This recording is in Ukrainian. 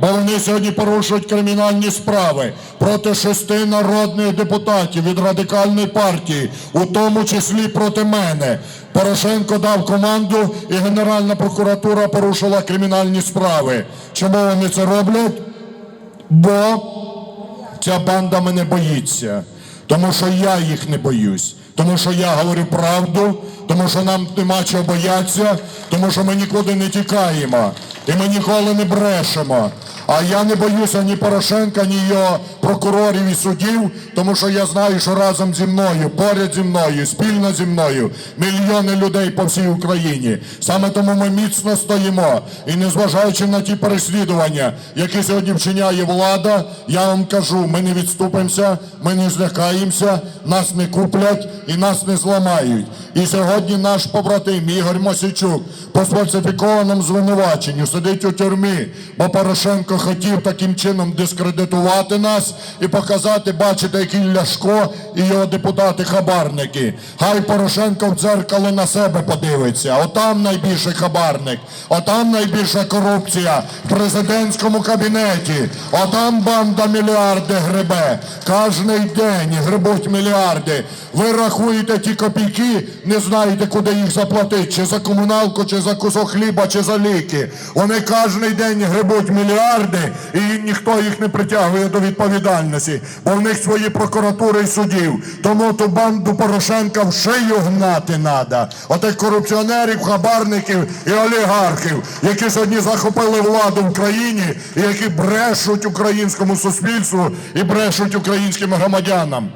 Бо вони сьогодні порушують кримінальні справи проти шести народних депутатів від радикальної партії, у тому числі проти мене. Порошенко дав команду, і Генеральна прокуратура порушила кримінальні справи. Чому вони це роблять? Бо ця банда мене боїться, тому що я їх не боюсь, тому що я говорю правду, тому що нам нема чого боятися, тому що ми нікуди не тікаємо і ми ніколи не брешемо. А я не боюся ні Порошенка, ні його прокурорів і суддів, тому що я знаю, що разом зі мною, поряд зі мною, спільно зі мною мільйони людей по всій Україні. Саме тому ми міцно стоїмо. І незважаючи на ті переслідування, які сьогодні вчиняє влада, я вам кажу, ми не відступимося, ми не злякаємося, нас не куплять і нас не зламають. І сьогодні наш побратим Ігор Мосійчук по сфальсифікованому звинуваченню сидить у тюрмі, бо Порошенко хотів таким чином дискредитувати нас і показати, бачите, який Ляшко і його депутати-хабарники. Хай Порошенко в дзеркало на себе подивиться. Отам найбільший хабарник, отам найбільша корупція в президентському кабінеті, отам банда мільярди гребе. Кожний день гребуть мільярди. Ви рахуєте ті копійки, не знаєте, куди їх заплатити, чи за комуналку, чи за кусок хліба, чи за ліки. Вони кожний день гребуть мільярди, і ніхто їх не притягує до відповідальності, бо в них свої прокуратури і судів. Тому ту банду Порошенка в шию гнати треба. Отих корупціонерів, хабарників і олігархів, які сьогодні захопили владу в країні і які брешуть українському суспільству і брешуть українським громадянам.